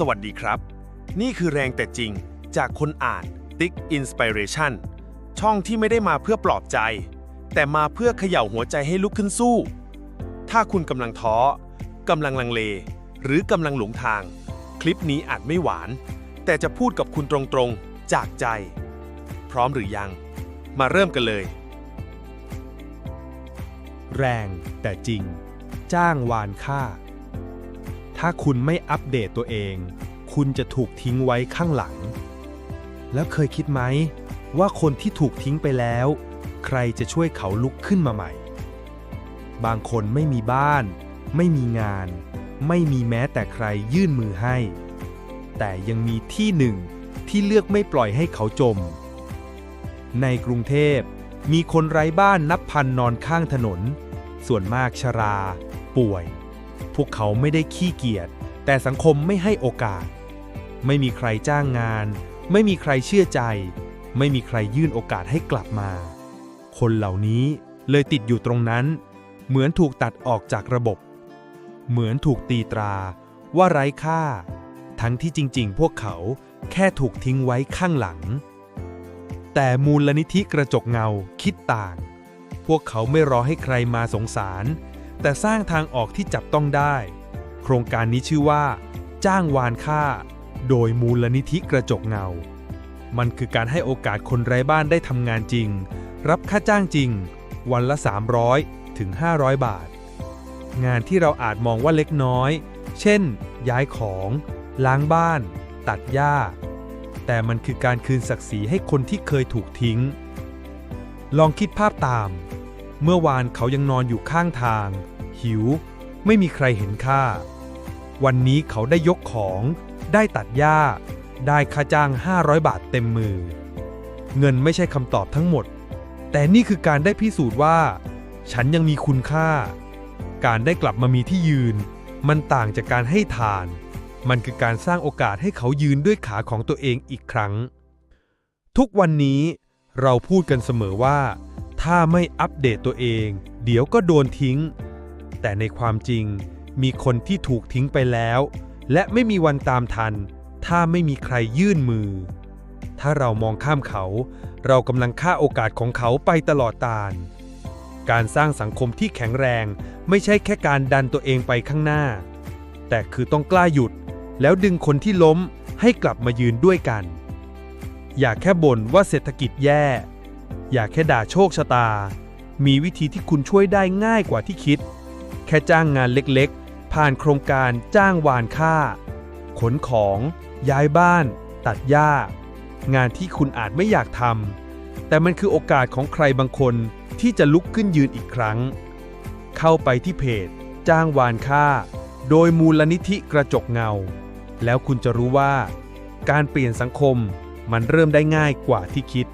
สวัสดีครับ นี่คือแรงแต่จริงจากคนอ่าน Tick Inspiration ช่องที่ไม่ได้มาเพื่อปลอบใจ แต่มาเพื่อเขย่าหัวใจให้ลุกขึ้นสู้ ถ้าคุณกำลังท้อกำลังลังเล หรือกำลังหลงทาง คลิปนี้อาจไม่หวาน แต่จะพูดกับคุณตรงๆ จากใจ พร้อมหรือยัง มาเริ่มกันเลย แรงแต่จริง จ้างวานค่า ถ้าคุณไม่อัปเดตตัวเอง คุณจะถูกทิ้งไว้ข้างหลัง แล้วเคยคิดไหม ว่าคนที่ถูกทิ้งไปแล้ว ใครจะช่วยเขาลุกขึ้นมาใหม่ บางคนไม่มีบ้าน ไม่มีงาน ไม่มีแม้แต่ใครยื่นมือให้ แต่ยังมีที่หนึ่งที่เลือกไม่ปล่อยให้เขาจม ในกรุงเทพมีคนไร้บ้านนับพันนอนข้างถนน ส่วนมากชรา ป่วย พวกเขาไม่ได้ขี้เกียจ แต่สังคมไม่ให้โอกาส ไม่มีใครจ้างงาน ไม่มีใครเชื่อใจ ไม่มีใครยื่นโอกาสให้กลับมา คนเหล่านี้เลยติดอยู่ตรงนั้น เหมือนถูกตัดออกจากระบบ เหมือนถูกตีตราว่าไร้ค่า ทั้งที่จริงๆ พวกเขาแค่ถูกทิ้งไว้ข้างหลัง แต่มูลนิธิกระจกเงาคิดต่าง พวกเขาไม่รอให้ใครมาสงสาร แต่สร้างทางออกที่จับต้องได้ โครงการนี้ชื่อว่า จ้างวานค่า โดยมูลนิธิกระจกเงา มันคือการให้โอกาสคนไร้บ้านได้ทำงานจริง รับค่าจ้างจริง วันละ 300 ถึง 500 บาท งานที่เราอาจมองว่าเล็กน้อย เช่น ย้ายของ ล้างบ้าน ตัดหญ้า แต่มันคือการคืนศักดิ์ศรีให้คนที่เคยถูกทิ้ง ลองคิดภาพตาม เมื่อวานเขายังนอนอยู่ข้างทาง หิว ไม่มีใครเห็นค่า วันนี้เขาได้ยกของ ได้ตัดหญ้า ได้ค่าจ้าง 500 บาทเต็มมือ เงินไม่ใช่คำตอบทั้งหมด แต่นี่คือการได้พิสูจน์ว่า ฉันยังมีคุณค่า การได้กลับมามีที่ยืน มันต่างจากการให้ทาน มันคือการสร้างโอกาสให้เขายืนด้วยขาของตัวเองอีกครั้ง ทุกวันนี้เราพูดกันเสมอว่า ถ้าไม่อัปเดตตัวเอง เดี๋ยวก็โดนทิ้ง แต่ในความจริง มีคนที่ถูกทิ้งไปแล้ว และไม่มีวันตามทัน ถ้าไม่มีใครยื่นมือ ถ้าเรามองข้ามเขา เรากำลังฆ่าโอกาสของเขาไปตลอดตาลการสร้างสังคมที่แข็งแรง ไม่ใช่แค่การดันตัวเองไปข้างหน้า แต่คือต้องกล้าหยุด แล้วดึงคนที่ล้มให้กลับมายืนด้วยกัน อย่าแค่บ่นว่าเศรษฐกิจแย่ อย่าแค่ด่าโชคชะตา มีวิธีที่คุณช่วยได้ง่ายกว่าที่คิด แค่จ้างงานเล็กๆ ผ่านโครงการจ้างวานค่า ขนของ ย้ายบ้าน ตัดหญ้า งานที่คุณอาจไม่อยากทำแต่มันคือโอกาสของใครบางคนที่จะลุกขึ้นยืนอีกครั้ง เข้าไปที่เพจ จ้างวานค่า โดยมูลนิธิกระจกเงา แล้วคุณจะรู้ว่า การเปลี่ยนสังคมมันเริ่มได้ง่ายกว่าที่คิด